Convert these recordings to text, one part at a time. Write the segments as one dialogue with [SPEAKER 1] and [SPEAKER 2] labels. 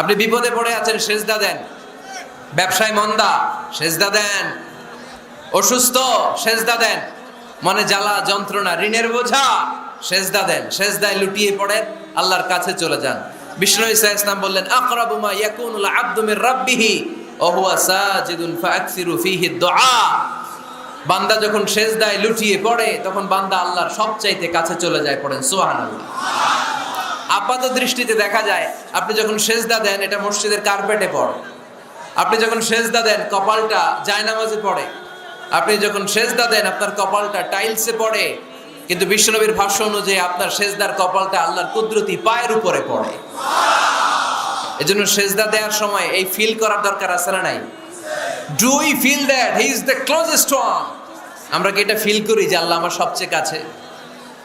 [SPEAKER 1] আপনি বিপদে পড়ে আছেন, সেজদা দেন। ব্যবসায় মন্দা, সেজদা দেন। অসুস্থ, সেজদা দেন। মনে জ্বালা, যন্ত্রণা, ঋণের বোঝা, সেজদা দেন। সেজদায় লুটিয়ে পড়েন, আল্লাহর কাছে চলে যান। বিষ্ণু ইসা ইসলাম বললেন আকরাবুমা ইয়াকুনুল আব্দু রাব্বিহি ওয়া হুয়া সাজিদুন ফাআকসিরু ফীহি দুআ। বান্দা যখন সেজদায় লুটিয়ে পড়ে, তখন বান্দা আল্লাহর সবচাইতে কাছে চলে যায়, পড়েন সুবহানাল্লাহ। আপাত দৃষ্টিতে দেখা যায়, আপনি যখন সেজদা দেন, এটা মসজিদের কার্পেটে পড়ে। আপনি যখন সেজদা দেন, কপালটা জায়নামাজে পড়ে। আপনি যখন সেজদা দেন, আপনার কপালটা টাইলসে পড়ে। কিন্তু বিশ্বনবীর ভাষ্য অনুযায়ী আপনার সেজদার কপালটা আল্লাহর কুদরতি পায়ের উপরে পড়ে। এজন্য সেজদা দেওয়ার সময় এই ফিল করার দরকার আছে না নাই? Do we feel that he is the closest one আমরা কি এটা ফিল করি যে আল্লাহ আমার সবচেয়ে কাছে?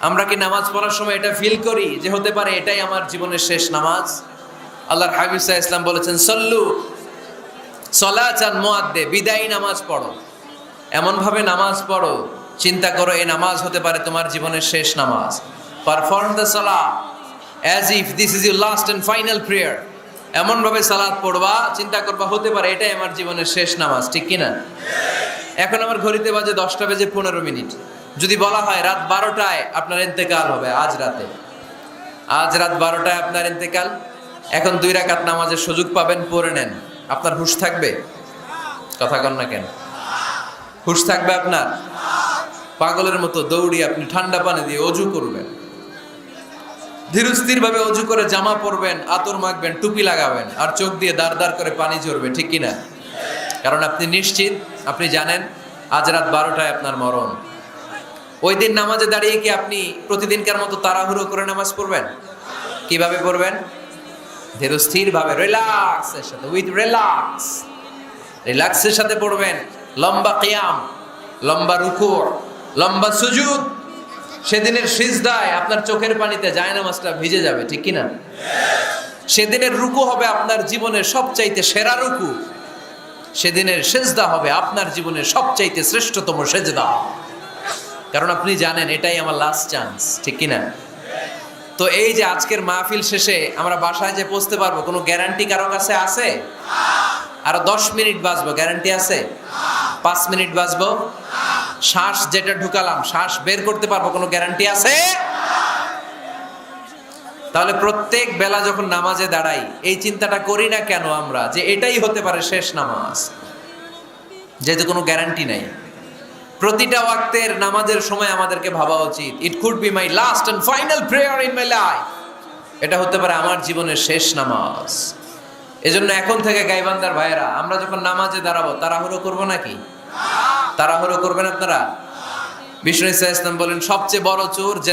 [SPEAKER 1] আমরা কি নামাজ পড়ার সময় এটা ফিল করি যে হতে পারে এটাই আমার জীবনের শেষ নামাজ? আল্লাহর হাবিব ইসলাম বলেছেন, সল্লু সলা সলাচান মোয়াদ্দে বিদায়ী নামাজ পড়ো। এমনভাবে নামাজ পড়ো, চিন্তা করো এই নামাজ হতে পারে তোমার জীবনের শেষ নামাজ। পারফর্ম দ্য সালা as if this is your last and final prayer এমনভাবে সালাদ পড়বা, চিন্তা করবা, হতে পারে এটাই আমার জীবনের শেষ নামাজ, ঠিক কিনা? এখন আমার ঘড়িতে বাজে দশটা বেজে পনেরো মিনিট। যদি বলা হয় রাত বারোটায় আপনার ইন্তেকাল হবে, আজ রাতে। আজ রাত বারোটায় আপনার ইন্তেকাল। এখন দুই রাকাত নামাজের সুযোগ পাবেন, পড়ে নেন। আপনার হুশ থাকবে? কথা কন না কেন? হুশ থাকবে আপনার? পাগলের মতো দৌড়ি আপনি ঠান্ডা পানি দিয়ে অজু করবেন। ধীরস্থির ভাবে অজু করে জামা পরবেন, আতর মাখবেন, টুপি লাগাবেন, আর চোখ দিয়ে দাঁড় দাঁড় করে পানি ঝরবে, ঠিক কিনা? কারণ আপনি নিশ্চিত, আপনি জানেন, আজ রাত বারোটায় আপনার মরণ। ওই দিন নামাজে দাঁড়িয়ে কি আপনি প্রতিদিনকার মতো তাড়াহুড়ো করে নামাজ পড়বেন? কীভাবে পড়বেন? ধীরস্থির ভাবে রিল্যাক্সের সাথে উইথ রিল্যাক্স রিল্যাক্সের সাথে পড়বেন। লম্বা কিয়াম, লম্বা রুকুর লম্বা সুজুদ। সেদিনের সিজদায় আপনার চোখের পানিতে যায় নামাজটা ভিজে যাবে, ঠিক কিনা? সেদিনের রুকু হবে আপনার জীবনের সবচাইতে সেরা রুকু। সেদিনের সেজদা হবে আপনার জীবনের সবচাইতে শ্রেষ্ঠতম সেজদা। কারণ আপনি জানেন, এটাই আমার লাস্ট চান্স ঠিক কিনা? তো এই যে আজকের মাহফিল শেষে আমরা বাসায় যে পৌঁছতে পারব, কোনো গ্যারান্টি কারও কাছে আছে? আরও দশ মিনিট বাঁচবো গ্যারান্টি আছে? পাঁচ মিনিট বাঁচবো? শ্বাস যেটা ঢুকালাম, শ্বাস বের করতে পারব, কোনো গ্যারান্টি আছে? তাহলে প্রত্যেক বেলা যখন নামাজে দাঁড়াই, এই চিন্তাটা করি না কেন আমরা, যে এটাই হতে পারে শেষ নামাজ? যেহেতু কোনো গ্যারান্টি নাই। প্রতিটা ওয়াক্তের নামাজের সময় আমাদেরকে ভাবা উচিত। It could be my last and final prayer in my life এটা হতে পারে আমার জীবনের শেষ নামাজ। এজন্য এখন থেকে গাইবান্দার ভাইয়েরা, আমরা যখন নামাজে দাঁড়াবো, তাড়াহুড়ো করব নাকি? তাড়াহুড়ো করবেন আপনারা? বিষ্ণু ইসলাম বলেন, সবচেয়ে বড় চোর যে